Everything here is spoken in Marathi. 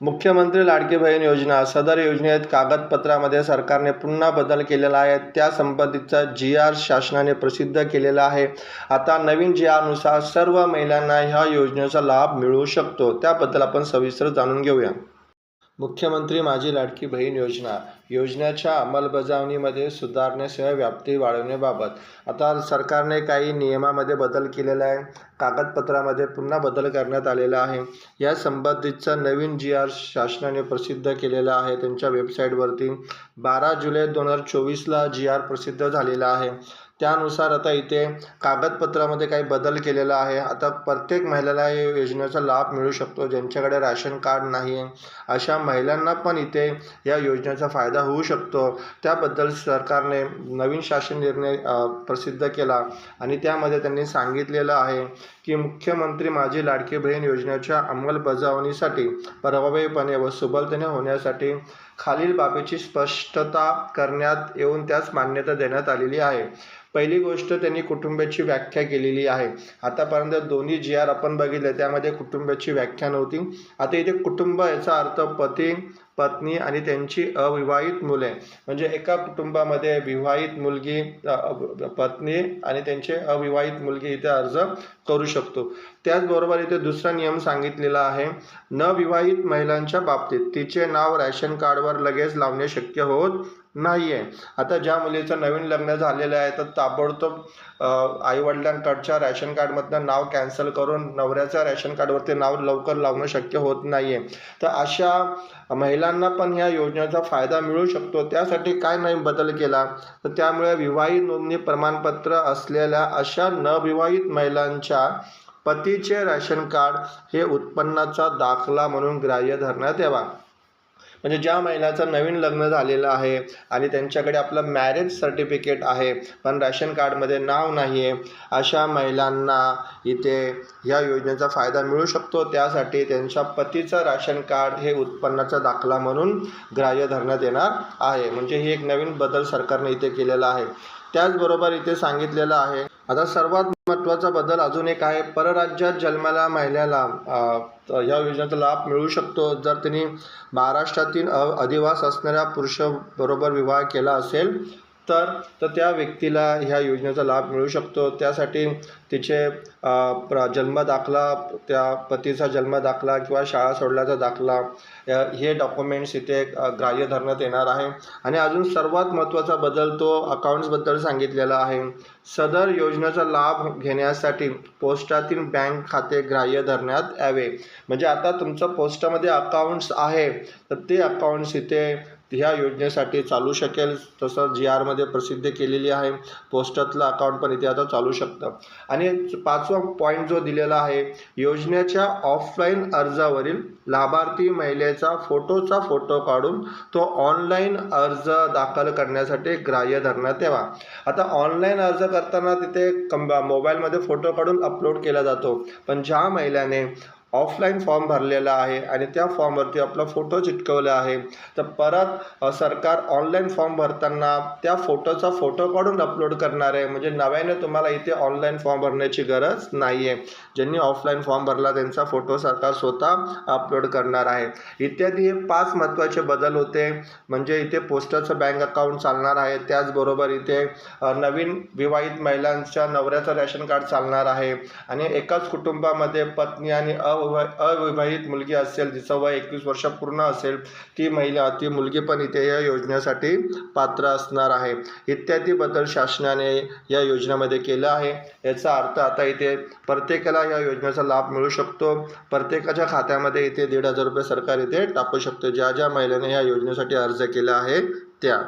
मुख्यमंत्री लाडकी बहीण योजना सदर योजनेत कागदपत्रामध्ये सरकारने पुन्हा बदल केलेला आहे. त्या संबंधीचा जी आर शासनाने प्रसिद्ध केलेला आहे. आता नवीन जी आरनुसार सर्व महिलांना ह्या योजनेचा लाभ मिळू शकतो. त्याबद्दल आपण सविस्तर जाणून घेऊया. मुख्यमंत्री माझी लाडकी बहीण योजना. योजनेच्या अंमलबजावणीमध्ये सुधारणेसह व्याप्ती वाढवण्याबाबत आता सरकारने काही नियमामध्ये बदल केलेला आहे. कागदपत्रामध्ये पुन्हा बदल करण्यात आलेला आहे. या संबंधितचा नवीन जी आर शासनाने प्रसिद्ध केलेला आहे. त्यांच्या वेबसाईटवरती बारा जुलै दोन हजार चोवीसला जी आर प्रसिद्ध झालेला आहे. त्यानुसार आता इथे कागदपत्रामध्ये काही बदल केलेला आहे. आता प्रत्येक महिलेला या योजनेचा लाभ मिळू शकतो. ज्यांच्याकडे राशन कार्ड नाही आहे अशा महिलांना पण इथे या योजनेचा फायदा होऊ शकतो. त्याबद्दल सरकारने नवीन शासन निर्णय प्रसिद्ध केला आणि त्यामध्ये त्यांनी सांगितलेलं आहे की मुख्यमंत्री माझी लाडकी बहीण योजनेच्या अंमलबजावणीसाठी प्रभावीपणे व सुबलतेने होण्यासाठी खालील बाबीची स्पष्टता करण्यात येऊन त्यास मान्यता देण्यात आलेली आहे. पहिली गोष्ट त्यांनी कुटुंबाची व्याख्या केलेली आहे. आतापर्यंत दोन्ही जी आर आपण बघितले त्यामध्ये कुटुंबाची व्याख्या नव्हती. आता इथे कुटुंब याचा अर्थ पती पत्नी आणि त्यांची अविवाहित मुले. म्हणजे एका कुटुंबामध्ये विवाहित मुलगी पत्नी आणि त्यांचे अविवाहित मुलगी इथे अर्ज करू शकतो. त्याचबरोबर इथे दुसरा नियम सांगितलेला आहे. न विवाहित महिलांच्या बाबतीत तिचे नाव रॅशन कार्डवर लगेच लावणे शक्य होत नाही आहे आता ज्या मुलीचं नवीन लग्न झालेलं आहे तर ताबडतोब आईवडिलांकडच्या रॅशन कार्डमधनं नाव कॅन्सल करून नवऱ्याच्या रॅशन कार्डवरती नाव लवकर लावणं शक्य होत नाही आहे तर अशा महिलांना पण ह्या योजनेचा फायदा मिळू शकतो. त्यासाठी काय नाही बदल केला? तर त्यामुळे विवाहित नोंदणी प्रमाणपत्र असलेल्या अशा नविवाहित महिलांच्या पतीचे रॅशन कार्ड हे उत्पन्नाचा दाखला म्हणून ग्राह्य धरण्यात यावा. म्हणजे ज्या महिलाचं नवीन लग्न झालेलं आहे आणि त्यांच्याकडे आपलं मॅरेज सर्टिफिकेट आहे पण रॅशन कार्डमध्ये नाव नाही आहे अशा महिलांना इथे ह्या योजनेचा फायदा मिळू शकतो. त्यासाठी त्यांच्या पतीचं राशन कार्ड हे उत्पन्नाचा दाखला म्हणून ग्राह्य धरण्यात येणार आहे. म्हणजे ही एक नवीन बदल सरकारने इथे केलेला आहे. त्याचबरोबर इथे सांगितलेलं आहे आता सर्वात महत्त्वाचा बदल अजून एक आहे. परराज्यात जन्माला महिलेला या योजनेचा लाभ मिळू शकतो. जर त्यांनी महाराष्ट्रातील अधिवास असणाऱ्या पुरुषाबरोबर विवाह केला असेल तर तर त्या व्यक्तीला ह्या योजनेचा लाभ मिळू शकतो. त्यासाठी तिचे प्र जन्मदाखला त्या पतीचा जन्मदाखला किंवा शाळा सोडल्याचा दाखला हे डॉक्युमेंट्स इथे ग्राह्य धरण्यात येणार आहे. आणि अजून सर्वात महत्त्वाचा बदल तो अकाउंट्सबद्दल सांगितलेला आहे. सदर योजनेचा लाभ घेण्यासाठी पोस्टातील बँक खाते ग्राह्य धरण्यात यावे. म्हणजे आता तुमचं पोस्टामध्ये अकाउंट्स आहे तर ते अकाउंट्स इथे ह्या योजनेसाठी चालू शकेल तसं जी आरमध्ये प्रसिद्ध केलेली आहे. पोस्टातलं अकाउंट पण इथे आता चालू शकतं. आणि पाचवा पॉईंट जो दिलेला आहे योजनेच्या ऑफलाईन अर्जावरील लाभार्थी महिलेचा फोटोचा फोटो काढून तो ऑनलाईन अर्ज दाखल करण्यासाठी ग्राह्य धरण्यात यावा. आता ऑनलाईन अर्ज करताना तिथे कंब मोबाईलमध्ये फोटो काढून अपलोड केला जातो. पण ज्या महिलाने ऑफलाईन फॉर्म भरलेला आहे आणि त्या फॉर्मवरती आपला फोटो चिटकवला आहे. तर परत सरकार ऑनलाईन फॉर्म भरताना त्या फोटोचा फोटो काढून अपलोड करणार आहे. म्हणजे नव्याने तुम्हाला इथे ऑनलाईन फॉर्म भरण्याची गरज नाही आहे ज्यांनी ऑफलाईन फॉर्म भरला त्यांचा फोटो सरकार स्वतः अपलोड करणार आहे. इत्यादी हे पाच महत्त्वाचे बदल होते. म्हणजे इथे पोस्टाचं बँक अकाउंट चालणार आहे. त्याचबरोबर इथे नवीन विवाहित महिलांच्या नवऱ्याचं रॅशन कार्ड चालणार आहे. आणि एकाच कुटुंबामध्ये पत्नी आणि अविवा अविवाहित मुलगी असेल जिचं वय एकवीस वर्ष पूर्ण असेल ती महिला ती मुलगी पण इथे या योजनेसाठी पात्र असणार आहे. इत्यादी बदल शासनाने या योजनेमध्ये केलं आहे. याचा अर्थ आता इथे प्रत्येकाला या योजनेचा लाभ मिळू शकतो. प्रत्येकाच्या खात्यामध्ये इथे दीड हजार रुपये सरकार इथे टाकू शकतो. ज्या ज्या महिलांनी या योजनेसाठी अर्ज केला आहे त्या.